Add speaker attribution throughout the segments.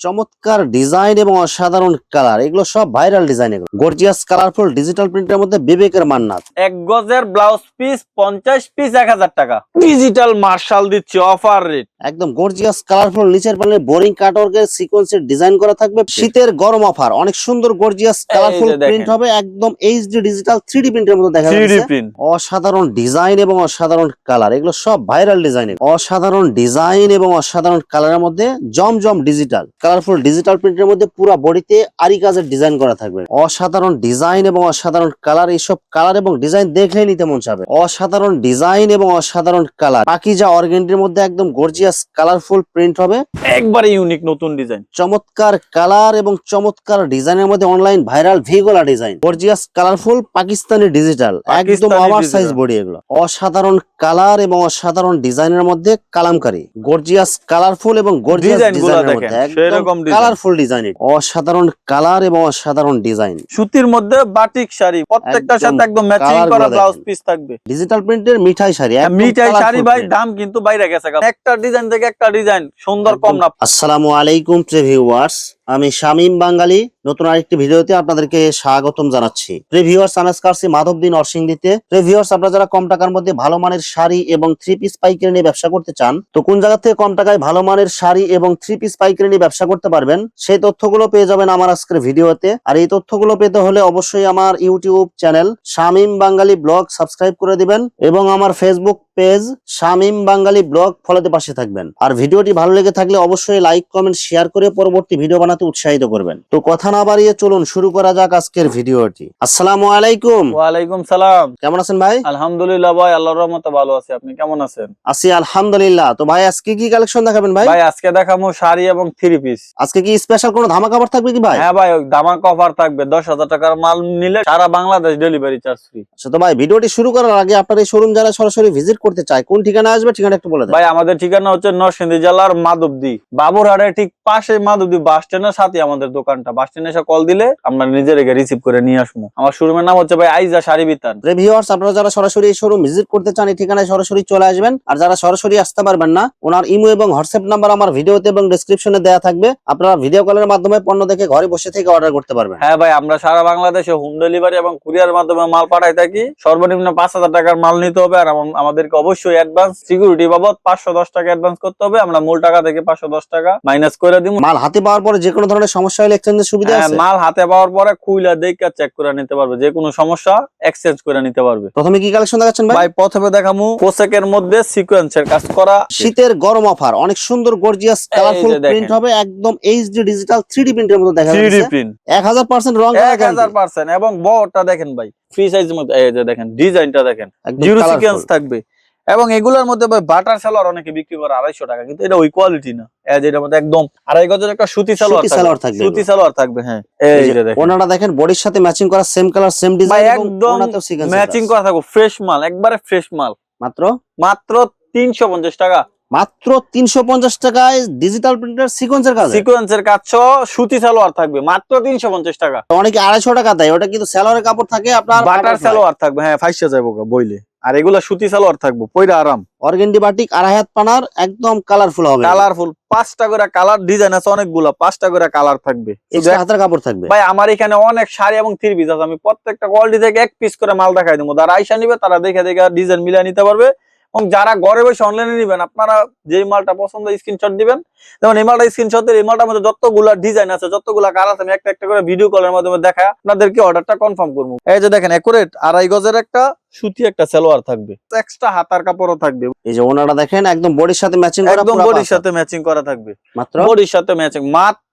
Speaker 1: চমৎকার ডিজাইন এবং অসাধারণ কালার এগুলো সব ভাইরাল ডিজাইন এগুলো। গর্জিয়াস কালারফুল ডিজিটাল প্রিন্টের মধ্যে বিবেকের মান্নাত।
Speaker 2: এক গজের ব্লাউজ পিস পঞ্চাশ পিস এক হাজার টাকা। ডিজিটাল মার্শাল দিচ্ছে অফার রেট
Speaker 1: একদম গর্জিয়াস কালারফুল নিচের প্যানেলে বোরিং কাটওয়ার্কের সিকোয়েন্সের ডিজাইন করা থাকবে। শীতের গরম অফার অনেক সুন্দর গর্জিয়াস কালারফুল প্রিন্ট হবে একদম এইচডি ডিজিটাল থ্রিডি প্রিন্টের মতো দেখা যাচ্ছে।
Speaker 2: প্রিন্ট
Speaker 1: অসাধারণ ডিজাইন এবং অসাধারণ কালার এগুলো সব ভাইরাল ডিজাইন অসাধারণ ডিজাইন এবং অসাধারণ কালারের মধ্যে জমজম ডিজিটাল কালারফুল ডিজিটাল প্রিন্টের মধ্যে পুরো বডিতে আরি কাজের ডিজাইন করা থাকবে। অসাধারণ ডিজাইন এবং অসাধারণ কালার এইসব কালার এবং ডিজাইন দেখলেই নিতে মন চাবে। অসাধারণ ডিজাইন এবং অসাধারণ কালার পাকিজা অর্গেন্ডির মধ্যে একদম গর্জিয়াস কালারফুল প্রিন্ট হবে।
Speaker 2: একবারে ইউনিক নতুন ডিজাইন
Speaker 1: চমৎকার কালার এবং চমৎকার ডিজাইনের মধ্যে online viral ভিগোলা design gorgeous colourful Pakistani digital একদম ওভার সাইজ বডি এগুলো। অসাধারণ কালার এবং অসাধারণ ডিজাইনের মধ্যে কালামকারি। গর্জিয়াস কালারফুল এবং গর্জিয়াস ডিজাইনের মধ্যে
Speaker 2: design।
Speaker 1: কালারফুল ডিজাইন অসাধারণ কালার এবং অসাধারণ ডিজাইন
Speaker 2: সুতির মধ্যে বাটিক শাড়ি প্রত্যেকটার সাথে একদম ম্যাচিং করা ব্লাউজ পিস থাকবে।
Speaker 1: ডিজিটাল প্রিন্টের মিঠাই শাড়ি একদম
Speaker 2: মিঠাই শাড়ি ভাই দাম কিন্তু বাইরে গেছে একটা ডিজাইন থেকে একটা ডিজাইন সুন্দর কম না।
Speaker 1: আসসালামু আলাইকুম প্রিভিউয়ার্স আমি শামীম বাঙালি। নতুন আরেকটি ভিডিওতে আপনাদেরকে স্বাগতম জানাচ্ছি। প্রিভিউয়ার্স আমি আসছি মাধবদী নরসিংদীতে প্রিভিউয়ার্স আপনারা যারা কম টাকার মধ্যে ভালো মানের শাড়ি এবং থ্রি পিস পাইকারি নিয়ে ব্যবসা করতে চান, তো কোন জায়গা থেকে কম টাকায় ভালো মানের শাড়ি এবং থ্রি পিস পাইকারি নিয়ে ব্যবসা করতে পারবেন, সেই তথ্যগুলো পেয়ে যাবেন আমার আজকের ভিডিওতে। আর এই তথ্যগুলো পেতে হলে অবশ্যই আমার YouTube channel Shamim Bangali blog subscribe করে দিবেন এবং আমার Facebook page Shamim Bangali blog ফলোতে পাশে থাকবেন। আর ভিডিওটি ভালো লেগে থাকলে অবশ্যই লাইক কমেন্ট শেয়ার করে পরবর্তী ভিডিও বানাতে উৎসাহিত করবেন। তো কথা না বাড়িয়ে চলুন শুরু করা যাক আজকের ভিডিওটি। আসসালামু আলাইকুম।
Speaker 2: ওয়ালাইকুম সালাম।
Speaker 1: কেমন আছেন ভাই?
Speaker 2: আলহামদুলিল্লাহ ভাই আল্লাহর রহমতে ভালো আছি। আপনি কেমন আছেন?
Speaker 1: আছি আলহামদুলিল্লাহ। তো ভাই আজকে কি কালেকশন দেখাবেন ভাই?
Speaker 2: ভাই আজকে দেখাবো শাড়ি এবং থ্রি পিস
Speaker 1: আজকে কি স্পেশাল কোনো ধামা কাপড় থাকবে কি ভাই?
Speaker 2: হ্যাঁ ভাই দামাক অফার থাকবে। দশ হাজার টাকার মাল নিলে সারা বাংলাদেশ ডেলিভারি চার্জ ফ্রি
Speaker 1: আচ্ছা তো ভাই ভিডিওটি শুরু করার আগে আপনার এই শোরুম যারা সরাসরি ভিজিট করতে চায় কোন ঠিকানা আসবে ঠিকানা একটু বলে দেন।
Speaker 2: ভাই আমাদের ঠিকানা হচ্ছে নরসিংদী জেলার মাধবদী। বাবুরহাটের ঠিক পাশে মাধবদী বাস স্ট্যান্ডের সাথে আমাদের দোকানটা। বাস স্ট্যান্ডে এসে কল দিলে আমরা নিজেরাকে রিসিভ করে নিয়ে আসব। আমার শোরুমের নাম হচ্ছে ভাই আইজা শাড়ি বিতান।
Speaker 1: ভিউয়ার্স আপনারা যারা সরাসরি এই শোরুম ভিজিট করতে চান এই ঠিকানায় সরাসরি চলে আসবেন। আর যারা সরাসরি আসতে পারবেন না ওনার ইমো এবং হোয়াটসঅ্যাপ নাম্বার আমার ভিডিওতে এবং ডেসক্রিপশনে দেওয়া থাকবে। আপনারা ভিডিও কলের মাধ্যমে পণ্য দেখে ঘরে বসে থেকে অর্ডার করতে পারবেন।
Speaker 2: হ্যাঁ ভাই আমরা সারা বাংলাদেশে হোম ডেলিভারি এবং কুরিয়ার মাধ্যমে মাল পাঠাই থাকি। সর্বনিম্ন পাঁচ হাজার টাকার মাল নিতে হবে আর আমাদেরকে অবশ্যই অ্যাডভান্স সিকিউরিটি বাবদ পাঁচশো দশ টাকা অ্যাডভান্স করতে হবে। আমরা মূল টাকা থেকে পাঁচশো দশ টাকা মাইনাস করে দিব।
Speaker 1: মাল হাতে পাওয়ার পরে যে কোনো ধরনের সমস্যা হলে এক্সচেঞ্জের সুবিধা
Speaker 2: হ্যাঁ,
Speaker 1: আছে?
Speaker 2: মাল হাতে পাওয়ার পরে খুইলা দেখে চেক করে নিতে পারবে। যে কোনো সমস্যা এক্সচেঞ্জ করে নিতে পারবে।
Speaker 1: প্রথমে কি কালেকশন দেখাচ্ছেন ভাই?
Speaker 2: ভাই প্রথমে দেখামু পোশাকের মধ্যে সিকোয়েন্সের কাজ করা।
Speaker 1: শীতের গরম অফার অনেক সুন্দর গর্জিয়াস কালারফুল প্রিন্ট হবে একদম এইচডি ডিজিটাল থ্রি প্রিন্টের মতো দেখা যাচ্ছে।
Speaker 2: প্রিন্ট
Speaker 1: এক হাজার পার্সেন্ট রং
Speaker 2: এক হাজার পার্সেন্ট এবং বড়টা দেখেন ভাই ফ্রি সাইজের মধ্যে এই যে দেখেন ডিজাইনটা দেখেন। জিরো সিকোয়েন্স থাকবে। এবং এগুলোর মধ্যে বাটার সালোয়ার অনেকে বিক্রি করে আড়াইশো টাকা কিন্তু এটা ওই কোয়ালিটি না। এটার মধ্যে একদম আড়াই গজের একটা সুতি সালোয়ার।
Speaker 1: সালোয়ার থাকবে।
Speaker 2: সুতি সালোয়ার থাকবে হ্যাঁ। এই যে দেখেন।
Speaker 1: বডির সাথে ম্যাচিং করা সেম কালার সেম ডিজাইন
Speaker 2: একদম ম্যাচিং করা থাকবে ফ্রেশ মাল একবারে ফ্রেশ মাল।
Speaker 1: মাত্র?
Speaker 2: মাত্র তিনশো পঞ্চাশ টাকা।
Speaker 1: মাত্র তিনশো পঞ্চাশ টাকায় ডিজিটাল প্রিন্টার সিকোয়েন্সের কাজ?
Speaker 2: সিকোয়েন্সের কাজ সুতি সালোয়ার থাকবে মাত্র তিনশো পঞ্চাশ টাকা।
Speaker 1: অনেকে আড়াইশো টাকা দেয় ওটা কিন্তু স্যালোয়ারের কাপড় থাকে আপনার
Speaker 2: বাটার সালোয়ার থাকবে হ্যাঁ ফাইসা যাব বইলে। আর এগুলা সুতি সালোয়ার থাকব পয়রা আরাম।
Speaker 1: অর্গেন্ডি বাটিক আড়াই হাত পানার একদম কালারফুল হবে।
Speaker 2: কালারফুল পাঁচটা করে কালার ডিজাইন আছে অনেকগুলা পাঁচটা করে কালার থাকবে।
Speaker 1: হাতের কাপড় থাকবে।
Speaker 2: ভাই আমার এখানে অনেক শাড়ি এবং থ্রি পিস আছে আমি প্রত্যেকটা কোয়ালিটি থেকে এক পিস করে মাল দেখাই দেবো। যারা আইসা নিবে তারা দেখে দেখে ডিজাইন মিলিয়ে নিতে পারবে। এবং যারা ঘরে বসে অনলাইনে নিবেন আপনারা যেই মালটা পছন্দ স্ক্রিনশট দিবেন। যেমন এই মালটা স্ক্রিনশট এই মালটার মধ্যে যতগুলা ডিজাইন আছে যতগুলা কালার আছে আমি একটা একটা করে ভিডিও কলের মাধ্যমে দেখা আপনাদেরকে অর্ডারটা কনফার্ম করব। এই যে দেখেন একুরেট আড়াই গজের একটা সুতি একটা সালোয়ার থাকবে। এক্সট্রা হাতার কাপড়ও থাকবে।
Speaker 1: এই যে ওনারা দেখেন একদম বডির সাথে ম্যাচিং করা
Speaker 2: একদম বডির সাথে ম্যাচিং করা থাকবে।
Speaker 1: মাত্র?
Speaker 2: বডির সাথে ম্যাচিং মাত্র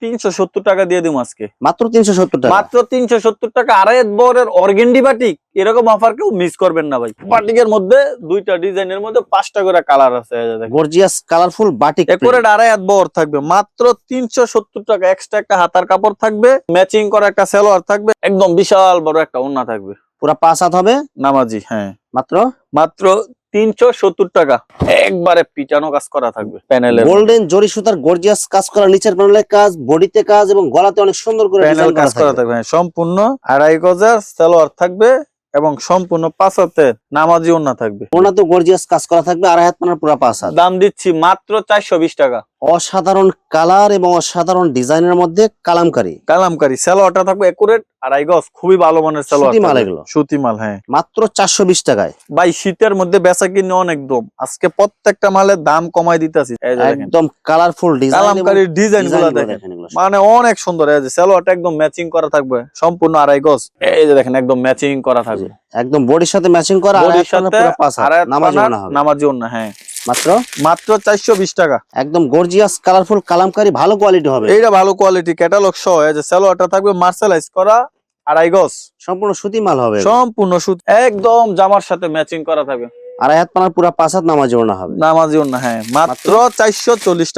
Speaker 2: তিনশো সত্তর টাকা দিয়ে দিব আজকে।
Speaker 1: মাত্র তিনশো সত্তর টাকা?
Speaker 2: মাত্র তিনশো সত্তর টাকা। আড়াই বরের অর্গেন্ডি বাটিক এরকম অফার কেউ মিস করবেন না ভাই। বাটিকের মধ্যে দুইটা ডিজাইনের মধ্যে পাঁচটা করে কালার আছে।
Speaker 1: গর্জিয়াস কালারফুল বাটিক
Speaker 2: এরপরে আড়াই বর থাকবে। মাত্র তিনশো সত্তর টাকা এক্সট্রা একটা হাতার কাপড় থাকবে। ম্যাচিং করা একটা সালোয়ার থাকবে। একদম বিশাল বড় একটা ওন্না থাকবে।
Speaker 1: পুরা পাঁচ হাত হবে?
Speaker 2: নামাজি হ্যাঁ।
Speaker 1: মাত্র?
Speaker 2: মাত্র তিনশো সত্তর টাকা। একবারে পিটানো কাজ করা থাকবে
Speaker 1: গোল্ডেন জরি সুতার গর্জিয়াস কাজ করা নিচের প্যানেলের কাজ বডিতে কাজ এবং গলাতে অনেক সুন্দর করে
Speaker 2: প্যানেল কাজ
Speaker 1: করা থাকবে
Speaker 2: হ্যাঁ, সম্পূর্ণ আড়াই গজার সালোয়ার থাকবে এবং সম্পূর্ণ পাঁচাতে নামাজি ওন্না থাকবে।
Speaker 1: গর্জিয়াস কাজ করা থাকবে আড়াই হাত পানার পুরা পাঁচ
Speaker 2: দাম দিচ্ছি মাত্র চারশো বিশ টাকা।
Speaker 1: অসাধারণ কালার এবং অসাধারণ ডিজাইনের মধ্যে কালামকারী।
Speaker 2: কালামকারি। সালোয়ারটা থাকবে একুরেট আড়াই গজ খুবই ভালো মানের সালোয়ার
Speaker 1: সুতি মাল এগুলো।
Speaker 2: সুতি মাল হ্যাঁ।
Speaker 1: মাত্র চারশো বিশ টাকায়।
Speaker 2: ভাই শীতের মধ্যে বেচা কিনে অনেক দম আজকে প্রত্যেকটা মালের দাম কমাই দিতেছি।
Speaker 1: একদম কালারফুল
Speaker 2: ডিজাইনগুলা দেখেন। মানে অনেক সুন্দর। এই যে সালোয়ারটা একদম ম্যাচিং করা থাকবে। সম্পূর্ণ আড়াই গজ। এই যে দেখেন একদম ম্যাচিং করা থাকবে।
Speaker 1: একদম বডির সাথে ম্যাচিং করা পুরা পাঁচ হাত। নামাজ
Speaker 2: ওন্না হ্যাঁ।
Speaker 1: মাত্র?
Speaker 2: মাত্র চারশো বিশ টাকা।
Speaker 1: একদম গর্জিয়াস কালারফুল কালামকারী ভালো কোয়ালিটি হবে।
Speaker 2: এইটা ভালো কোয়ালিটি ক্যাটালগ সহ যে সালোয়ারটা থাকবে মার্শালাইজ করা আড়াই গজ।
Speaker 1: সম্পূর্ণ সুতি মাল হবে।
Speaker 2: সম্পূর্ণ সুতি একদম জামার সাথে ম্যাচিং করা থাকবে।
Speaker 1: আড়াই হাত পানার পুরা পাঁচ হাত নামাজ না হবে।
Speaker 2: নামাজি ওন্না হ্যাঁ। মাত্র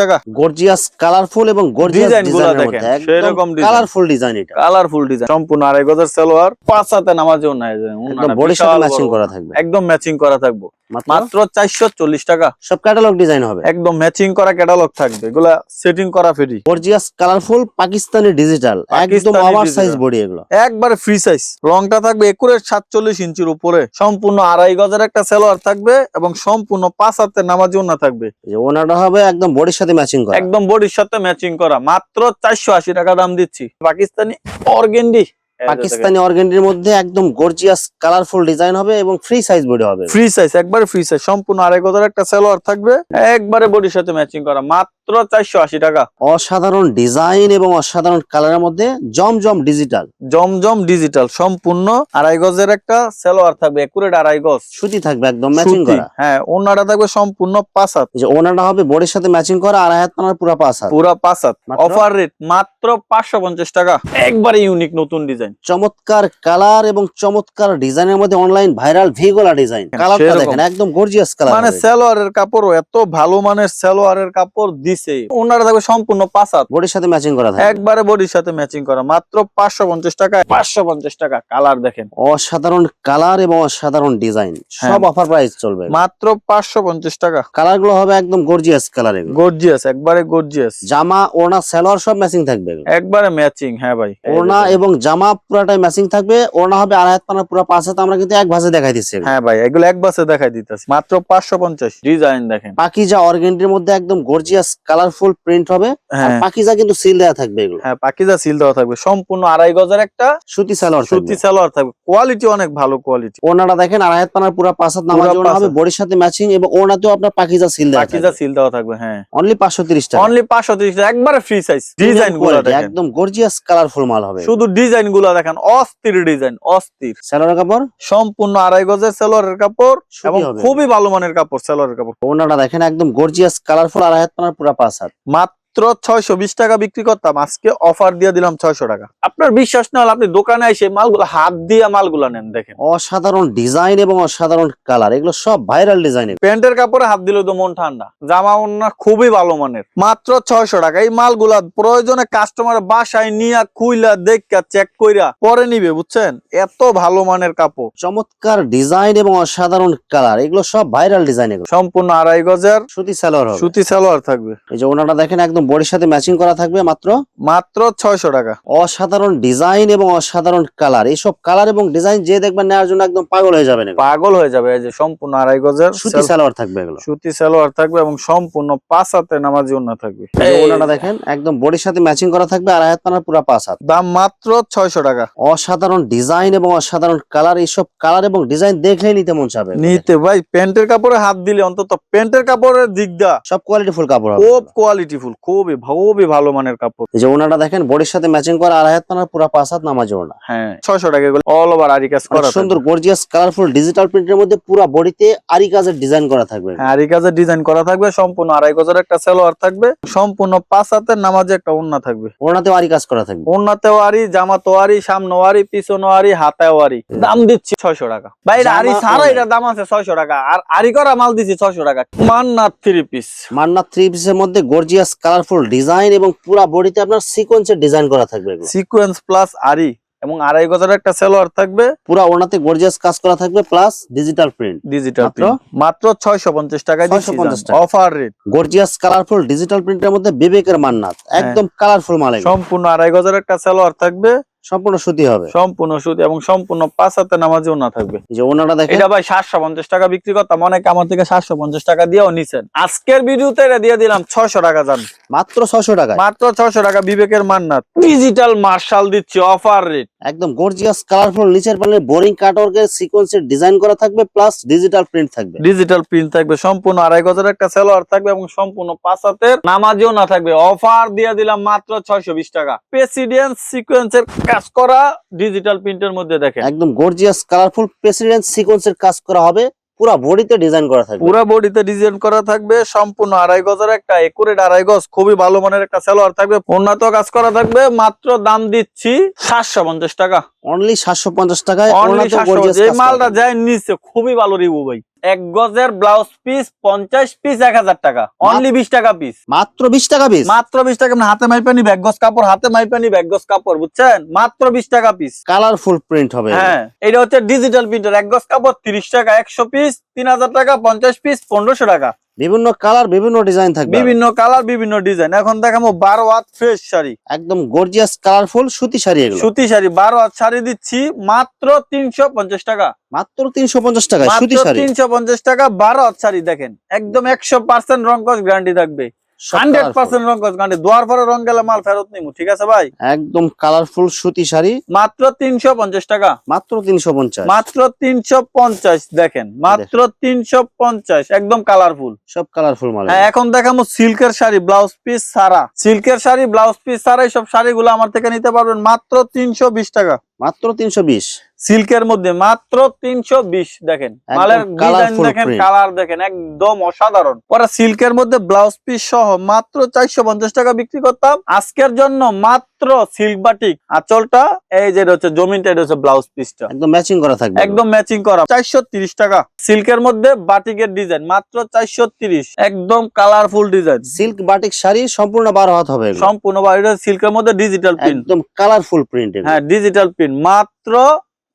Speaker 2: টাকা।
Speaker 1: গর্জিয়াস কালারফুল এবং গর্জিয়াস
Speaker 2: Design দেখেন, সেরকম
Speaker 1: কালারফুল ডিজাইন এটা।
Speaker 2: কালারফুল ডিজাইন সম্পূর্ণ আড়াই গজের সালোয়ার পাঁচ হাতে নামাজি ওন্না
Speaker 1: একদম বডির সাথে ম্যাচিং করা থাকবে।
Speaker 2: একদম ম্যাচিং করা থাকবে।
Speaker 1: মাত্র?
Speaker 2: মাত্র চারশো চল্লিশ টাকা।
Speaker 1: সব ক্যাটালগ ডিজাইন হবে।
Speaker 2: একদম ম্যাচিং করা ক্যাটালগ থাকবে। এগুলা সেটিং করা free
Speaker 1: gorgeous colourful Pakistani digital একদম ওভার সাইজ বডি এগুলো।
Speaker 2: একবারে ফ্রি সাইজ লংটা থাকবে একুরের সাতচল্লিশ ইঞ্চির উপরে। সম্পূর্ণ আড়াই গজের একটা সালোয়ার থাকবে। এবং সম্পূর্ণ পাঁচ হাতের নামাজি ওনা থাকবে।
Speaker 1: ওনাটা হবে একদম বডির সাথে ম্যাচিং করা।
Speaker 2: একদম বডির সাথে ম্যাচিং করা। মাত্র চারশো আশি টাকা দাম দিচ্ছি। পাকিস্তানি অর্গেন্ডি।
Speaker 1: পাকিস্তানি অর্গেন্ডির মধ্যে একদম গর্জিয়াস কালারফুল ডিজাইন হবে এবং ফ্রি সাইজ বডি হবে।
Speaker 2: ফ্রি সাইজ একবারে ফ্রি সাইজ সম্পূর্ণ আড়াই গজের একটা সালোয়ার থাকবে। একবারে বডির সাথে ম্যাচিং করা মাত্র চারশো আশি টাকা।
Speaker 1: অসাধারণ ডিজাইন এবং অসাধারণ কালারের মধ্যে জমজম ডিজিটাল
Speaker 2: জমজম ডিজিটাল সম্পূর্ণ আড়াই গজের একটা সালোয়ার থাকবে একুরেট আড়াই গজ।
Speaker 1: সুতি থাকবে একদম ম্যাচিং করা।
Speaker 2: হ্যাঁ ওনাটা থাকবে সম্পূর্ণ পাঁচ হাত।
Speaker 1: যে ওনাটা হবে বডির সাথে ম্যাচিং করা আড়াই হাত পানার পুরা পাঁচ হাত।
Speaker 2: পুরা পাঁচ হাত। অফার রেট মাত্র পাঁচশো পঞ্চাশ টাকা। একবারে ইউনিক নতুন ডিজাইন
Speaker 1: চমৎকার কালার এবং চমৎকার ডিজাইনের মধ্যে অনলাইন ভাইরাল ভিগোলা ডিজাইন। কালারটা দেখেন একদম গর্জিয়াস কালার
Speaker 2: মানে সালোয়ারের কাপড় এত ভালো মানের সালোয়ারের কাপড় দিছে। ওনারা থাকবে সম্পূর্ণ পাঁচ হাত
Speaker 1: বডির সাথে ম্যাচিং করা থাকবে
Speaker 2: একবারে বডির সাথে ম্যাচিং করা। মাত্র পাঁচশো পঞ্চাশ টাকা পাঁচশো পঞ্চাশ টাকা কালার দেখেন।
Speaker 1: অসাধারণ কালার এবং অসাধারণ ডিজাইন।
Speaker 2: হ্যাঁ।
Speaker 1: সব অফার প্রাইস চলবে।
Speaker 2: মাত্র পাঁচশো পঞ্চাশ টাকা।
Speaker 1: কালারগুলো হবে একদম গর্জিয়াস কালার এগুলো।
Speaker 2: গর্জিয়াস একবারে গর্জিয়াস
Speaker 1: জামা ওড়না সালোয়ার সব ম্যাচিং থাকবে
Speaker 2: একবারে ম্যাচিং হ্যাঁ ভাই।
Speaker 1: ওড়না এবং জামা পুরাটাই ম্যাচিং থাকবে। ওড়না হবে আড়াই হাত পানা পুরা পাঁচ হাত আমরা কিন্তু এক ভাষে দেখাই দিচ্ছি
Speaker 2: হ্যাঁ ভাই এগুলো এক বাসে দেখাই দিতেছি। মাত্র পাঁচশো পঞ্চাশ ডিজাইন দেখেন।
Speaker 1: পাকিজা অর্গেন্ডির মধ্যে একদম গর্জিয়াস কালারফুল প্রিন্ট হবে আর
Speaker 2: হ্যাঁ।
Speaker 1: পাকিজা কিন্তু সিল দেওয়া থাকবে এগুলো।
Speaker 2: হ্যাঁ পাকিজা সিল দেওয়া থাকবে সম্পূর্ণ আড়াই গজের একটা
Speaker 1: সুতি সালোয়ার
Speaker 2: সুতি সালোয়ার থাকবে। কোয়ালিটি অনেক ভালো কোয়ালিটি
Speaker 1: ওড়নাটা দেখেন আড়াই হাত পানার পুরা পাঁচ হাত নামাজ ওড়না হবে। বডির সাথে ম্যাচিং এবং ওড়নাতেও আপনার পাকিজা সিল দেওয়া
Speaker 2: পাকিজা সিল দেওয়া থাকবে হ্যাঁ।
Speaker 1: অনলি পাঁচশো তিরিশ টাকা।
Speaker 2: অনলি পাঁচশো তিরিশ একবারে ফ্রি সাইজ ডিজাইনগুলো
Speaker 1: একদম গর্জিয়াস কালারফুল মাল হবে।
Speaker 2: শুধু ডিজাইনগুলো দেখেন অস্থির ডিজাইন অস্থির।
Speaker 1: সেলোর কাপড়?
Speaker 2: সম্পূর্ণ আড়াই গজের সেলোয়ারের কাপড় এবং খুবই ভালো মানের কাপড় সেলোয়ারের কাপড়।
Speaker 1: ওড়নাটা দেখেন একদম গর্জিয়াস কালারফুল আড়াই হাত পুরা পাঁচ হাত।
Speaker 2: মাত্র ছয়শো বিশ টাকা বিক্রি করতাম। আজকে অফার দিয়ে দিলাম ছয়শো টাকা। আপনার বিশ্বাস না হলে আপনি দোকানে এসে মালগুলো হাত দিয়ে মালগুলো নেন দেখেন।
Speaker 1: অসাধারণ ডিজাইন এবং অসাধারণ কালার এগুলো সব ভাইরাল ডিজাইন
Speaker 2: প্যান্টের কাপড়ে হাত দিলে তো মন ঠান্ডা। জামা ওন্না খুবই ভালো মানের। মাত্র ছয়শো টাকা। এই মালগুলা প্রয়োজনে কাস্টমার বাসায় নিয়া খুইলা দেখা চেক কইরা পরে নিবে বুঝছেন? এত ভালো মানের কাপড়।
Speaker 1: চমৎকার ডিজাইন এবং অসাধারণ কালার এগুলো সব ভাইরাল ডিজাইন এগুলো
Speaker 2: সম্পূর্ণ আড়াই গজের
Speaker 1: সুতি সালোয়ার
Speaker 2: সুতি সালোয়ার থাকবে।
Speaker 1: এই যে ওনাটা দেখেন একদম বডির সাথে ম্যাচিং করা থাকবে মাত্র?
Speaker 2: মাত্র ছয়শো টাকা।
Speaker 1: অসাধারণ ডিজাইন এবং অসাধারণ কালার এইসব কালার এবং ডিজাইন যে দেখবেন নেওয়ার জন্য একদম পাগল হয়ে যাবেন
Speaker 2: পাগল হয়ে যাবে এই যে সম্পূর্ণ আড়াই গজের
Speaker 1: সুতি সালোয়ার থাকবে এগুলো।
Speaker 2: সুতি সালোয়ার থাকবে এবং সম্পূর্ণ পাঁচ হাতে নামাজি থাকবে।
Speaker 1: ওনাটা দেখেন একদম বডির সাথে ম্যাচিং করা থাকবে আর হাত পানার পুরা পাঁচ হাত।
Speaker 2: দাম মাত্র ছয়শো টাকা।
Speaker 1: অসাধারণ ডিজাইন এবং অসাধারণ কালার এইসব কালার এবং ডিজাইন দেখলেই নিতে মন চাবে।
Speaker 2: নিতে ভাই প্যান্টের কাপড়ে হাত দিলে অন্তত প্যান্টের কাপড়ের দিক দা
Speaker 1: সব কোয়ালিটি ফুল কাপড়
Speaker 2: খুব কোয়ালিটি ফুল খুবই খুবই ভালো মানের কাপড়।
Speaker 1: এই যে ওনাটা দেখেন বডির সাথে ম্যাচিং করা আর হাত পানার পুরা পাঁচ হাত নামাজ ওনা
Speaker 2: হ্যাঁ ছয়শো টাকা এগুলো অল ওভার আরি কাজ করা
Speaker 1: সুন্দর গর্জিয়াস কালারফুল ডিজিটাল প্রিন্টের মধ্যে পুরা বডিতে আরি কাজের ডিজাইন করা থাকবে।
Speaker 2: হ্যাঁ আরি কাজের ডিজাইন করা থাকবে সম্পূর্ণ আড়াই গজের একটা সালোয়ার থাকবে সম্পূর্ণ পাঁচ হাতের নামাজে একটা ওন্না থাকবে।
Speaker 1: ওনাতেও আরি কাজ করা থাকবে।
Speaker 2: ওন্নাতেও আরি জামাতেও আরি সামনেও আরি পিছনেও আরি হাতেও আরি। দাম দিচ্ছি ছয়শো টাকা। ভাই আরি সারা। এটার দাম আছে ছয়শো টাকা। আর আরি করা মাল দিচ্ছি ছয়শো টাকা। Mannat three piece
Speaker 1: Manna three পিসের মধ্যে গর্জিয়াস কালারফুল ডিজাইন এবং পুরো বডিতে আপনার সিকোয়েন্সের ডিজাইন করা থাকবে
Speaker 2: সিকোয়েন্স প্লাস আরি এবং আড়াই গজের একটা সেলোয়ার থাকবে।
Speaker 1: পুরো ওনাতে গর্জিয়াস কাজ করা থাকবে plus digital print
Speaker 2: digital
Speaker 1: print
Speaker 2: মাত্র ছয়শো পঞ্চাশ টাকায়
Speaker 1: 650 টাকা।
Speaker 2: Offer rate
Speaker 1: gorgeous colourful digital প্রিন্টের মধ্যে বিবেকের মান্নাত। একদম কালারফুল মাল
Speaker 2: সম্পূর্ণ আড়াই গজের একটা সেলোয়ার থাকবে।
Speaker 1: সম্পূর্ণ সুতি হবে।
Speaker 2: সম্পূর্ণ সুতি এবং সম্পূর্ণ পাঁচ হাতে নামাজেও না থাকবে।
Speaker 1: যে ওনাটা দেখেন।
Speaker 2: এটা ভাই সাতশো পঞ্চাশ টাকা বিক্রি করতাম অনেকে আমার থেকে সাতশো পঞ্চাশ টাকা দিয়েও নিছেন। আজকের ভিডিওতে এটা দিয়ে দিলাম ছয়শো টাকা জান
Speaker 1: মাত্র ছশো টাকায়।
Speaker 2: মাত্র ছয়শো টাকা বিবেকের মান্নাত। ডিজিটাল মার্শাল দিচ্ছি অফার রেট
Speaker 1: একদম গর্জিয়াস কালারফুল নিচের প্যানেলে বোরিং কাটওয়ার্কের সিকোয়েন্সের ডিজাইন করা থাকবে প্লাস ডিজিটাল প্রিন্ট থাকবে।
Speaker 2: ডিজিটাল প্রিন্ট থাকবে সম্পূর্ণ আড়াই গজের একটা সেলোয়ার থাকবে এবং সম্পূর্ণ পাঁচ হাতের নামাজেও না থাকবে। অফার দিয়ে দিলাম মাত্র ছয়শো বিশ টাকা। প্রেসিডেন্ট সিকোয়েন্সের কাজ করা ডিজিটাল প্রিন্টের মধ্যে দেখেন।
Speaker 1: একদম গর্জিয়াস কালারফুল প্রেসিডেন্ট সিকোয়েন্সের কাজ করা হবে। পুরো বডিতে ডিজাইন করা থাকবে।
Speaker 2: পুরো বডিতে ডিজাইন করা থাকবে সম্পূর্ণ আড়াই গজের একটা একুরেট আড়াই গজ খুবই ভালো মানের একটা সেলোয়ার থাকবে উন্নত কাজ করা থাকবে মাত্র দাম দিচ্ছি সাতশো পঞ্চাশ টাকা।
Speaker 1: অনলি সাতশো পঞ্চাশ
Speaker 2: অনলি
Speaker 1: gorgeous
Speaker 2: যে মালটা। যায় নিচ্ছে খুবই ভালো রিভিউ ভাই। এক গজের ব্লাউজ পিস পঞ্চাশ পিস এক হাজার টাকা। অনলি বিশ টাকা পিস
Speaker 1: মাত্র বিশ টাকা পিস
Speaker 2: মাত্র বিশ টাকা মানে হাতে মাইপানি এক গজ কাপড় হাতে মাইপানি ব্যাগ গজ কাপড় বুঝছেন? মাত্র বিশ টাকা পিস
Speaker 1: কালারফুল প্রিন্ট হবে।
Speaker 2: হ্যাঁ এটা হচ্ছে ডিজিটাল প্রিন্টার এক গজ কাপড় তিরিশ টাকা একশো পিস তিন হাজার টাকা পঞ্চাশ পিস পনেরোশো টাকা।
Speaker 1: বিভিন্ন কালার বিভিন্ন ডিজাইন থাকবে
Speaker 2: বিভিন্ন কালার বিভিন্ন ডিজাইন। এখন দেখাবো বারো হাত ফ্রেশ শাড়ি।
Speaker 1: একদম গর্জিয়াস কালারফুল সুতি শাড়ি এগুলো।
Speaker 2: সুতি শাড়ি বারো হাত শাড়ি দিচ্ছি মাত্র তিনশো পঞ্চাশ টাকা।
Speaker 1: মাত্র তিনশো পঞ্চাশ টাকা সুতি শাড়ি।
Speaker 2: তিনশো পঞ্চাশ টাকা বারো হাত শাড়ি দেখেন। একদম একশো পার্সেন্ট রং কস গ্যারান্টি থাকবে। হান্ড্রেড পার্সেন্ট রং কস গ্যারান্টি দোয়ার পরে রং গেলে মাল ফেরত নিমু ঠিক আছে ভাই?
Speaker 1: একদম কালারফুল সুতি শাড়ি।
Speaker 2: মাত্র তিনশো পঞ্চাশ টাকা।
Speaker 1: মাত্র তিনশো পঞ্চাশ।
Speaker 2: মাত্র তিনশো পঞ্চাশ দেখেন মাত্র তিনশো পঞ্চাশ একদম কালারফুল
Speaker 1: সব কালারফুল মাল
Speaker 2: হ্যাঁ এখন দেখাবো সিল্কের শাড়ি ব্লাউজ পিস সারা সিল্কের শাড়ি ব্লাউজ পিস সারা সব শাড়িগুলো আমার থেকে নিতে পারবেন মাত্র তিনশো বিশ টাকা।
Speaker 1: মাত্র তিনশো বিশ।
Speaker 2: সিল্কের মধ্যে মাত্র তিনশো বিশ দেখেন। মালের ডিজাইন দেখেন কালার দেখেন একদম অসাধারণ। পরে সিল্কের মধ্যে ব্লাউজ পিস সহ মাত্র চারশো পঞ্চাশ টাকা বিক্রি করতাম। আজকের জন্য মাত্র সিল্ক বাটিক আঁচলটা এই যে হচ্ছে জমিনটা এটা হচ্ছে ব্লাউজ পিসটা
Speaker 1: একদম ম্যাচিং করা থাকবে।
Speaker 2: একদম ম্যাচিং করা চারশো তিরিশ টাকা। সিল্কের মধ্যে বাটিকের ডিজাইন মাত্র চারশো তিরিশ। একদম colourful design
Speaker 1: silk batik sari সম্পূর্ণ বারো হাত হবে।
Speaker 2: সম্পূর্ণ সিল্কের মধ্যে ডিজিটাল প্রিন্ট
Speaker 1: একদম কালারফুল প্রিন্ট
Speaker 2: হ্যাঁ ডিজিটাল প্রিন্ট মাত্র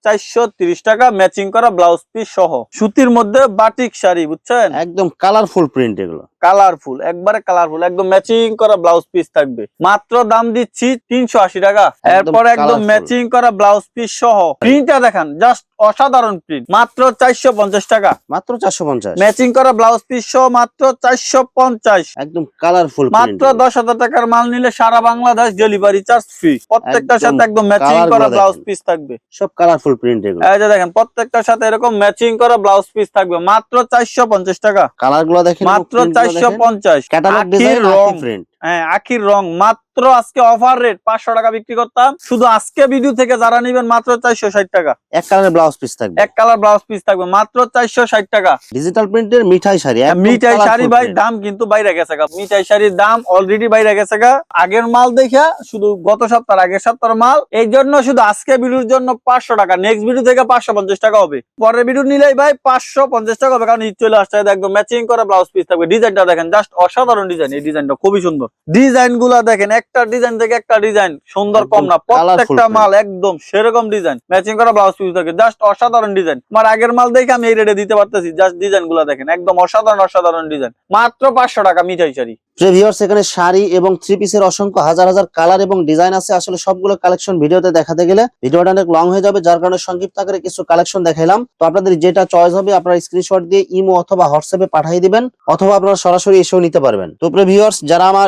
Speaker 2: চারশো তিরিশ টাকা ম্যাচিং করা ব্লাউজ পিস সহ। সুতির মধ্যে বাটিক শাড়ি, বুঝছেন?
Speaker 1: একদম কালারফুল প্রিন্ট এগুলো।
Speaker 2: কালারফুল একবারে কালারফুল একদম ম্যাচিং করা ব্লাউজ পিস থাকবে। মাত্র দাম দিচ্ছি তিনশো আশি টাকা। এরপর একদম ম্যাচিং করা ব্লাউজ পিস সহ। প্রিন্টটা দেখান জাস্ট অসাধারণ প্রিন্ট মাত্র চারশো পঞ্চাশ টাকা।
Speaker 1: মাত্র চারশো পঞ্চাশ।
Speaker 2: ম্যাচিং করা ব্লাউজ পিস সহ মাত্র চারশো পঞ্চাশ।
Speaker 1: একদম কালারফুল
Speaker 2: মাত্র দশ হাজার টাকার মাল নিলে সারা বাংলাদেশ ডেলিভারি চার্জ ফ্রি প্রত্যেকটার সাথে একদম ম্যাচিং করা ব্লাউজ পিস থাকবে।
Speaker 1: সব কালারফুল প্রিন্ট এগুলো।
Speaker 2: এই যে দেখেন প্রত্যেকটার সাথে এরকম ম্যাচিং করা ব্লাউজ পিস থাকবে। মাত্র চারশো পঞ্চাশ টাকা।
Speaker 1: কালারগুলো দেখেন
Speaker 2: মাত্র চারশো পঞ্চাশ
Speaker 1: ক্যাটালগ ডিজাইন প্রিন্ট
Speaker 2: হ্যাঁ আখির রং। মাত্র আজকে অফার রেট পাঁচশো টাকা বিক্রি করতাম। শুধু আজকে ভিডিও থেকে যারা নিবেন মাত্র চারশো ষাট টাকা।
Speaker 1: এক কালার ব্লাউজ পিস থাকবে।
Speaker 2: এক কালার ব্লাউজ পিস থাকবে মাত্র চারশো ষাট টাকা।
Speaker 1: ডিজিটাল প্রিন্টের মিঠাই শাড়ি
Speaker 2: মিঠাই শাড়ি ভাই দাম কিন্তু বাইরে গেছে গা। মিঠাই শাড়ির দাম অলরেডি বাইরে গেছে গা। আগের মাল দেখা শুধু গত সপ্তাহ আগের সপ্তাহের মাল। এই জন্য শুধু আজকে ভিডিওর জন্য পাঁচশো টাকা। নেক্সট ভিডিও থেকে পাঁচশো পঞ্চাশ টাকা হবে। পরের ভিডিও নিলেই ভাই পাঁচশো পঞ্চাশ টাকা হবে। কারণ ঈদ চলে আসছে একদম ম্যাচিং করা ব্লাউজ পিস থাকবে। ডিজাইনটা দেখেন জাস্ট অসাধারণ ডিজাইন এই ডিজাইনটা খুবই সুন্দর। ডিজাইনগুলা দেখেন একটা ডিজাইন থেকে একটা ডিজাইন সুন্দর কম না প্রত্যেকটা মাল একদম সেরকম ডিজাইন ম্যাচিং করা ব্লাউজ পিস থাকে জাস্ট অসাধারণ ডিজাইন আমার আগের মাল দেখে আমি এই রেটে দিতে পারতেছি জাস্ট ডিজাইনগুলা দেখেন একদম অসাধারণ অসাধারণ ডিজাইন মাত্র পাঁচশো টাকা মিঠাই শাড়ি।
Speaker 1: প্রিভিউয়ার্স এখানে শাড়ি এবং থ্রি পিসের অসংখ্য হাজার হাজার কালার এবং ডিজাইন আছে। আসলে সবগুলো কালেকশন ভিডিওতে দেখাতে গেলে ভিডিওটা অনেক লং হয়ে যাবে যার কারণে সংক্ষিপ্ত আকারে কিছু কালেকশন দেখাইলাম। তো আপনাদের যেটা চয়েস হবে আপনারা স্ক্রিনশট দিয়ে ইমো অথবা হোয়াটসঅ্যাপে পাঠিয়ে দিবেন অথবা আপনারা সরাসরি এসেও নিতে পারবেন। তো প্রিভিউয়ার্স যারা আমার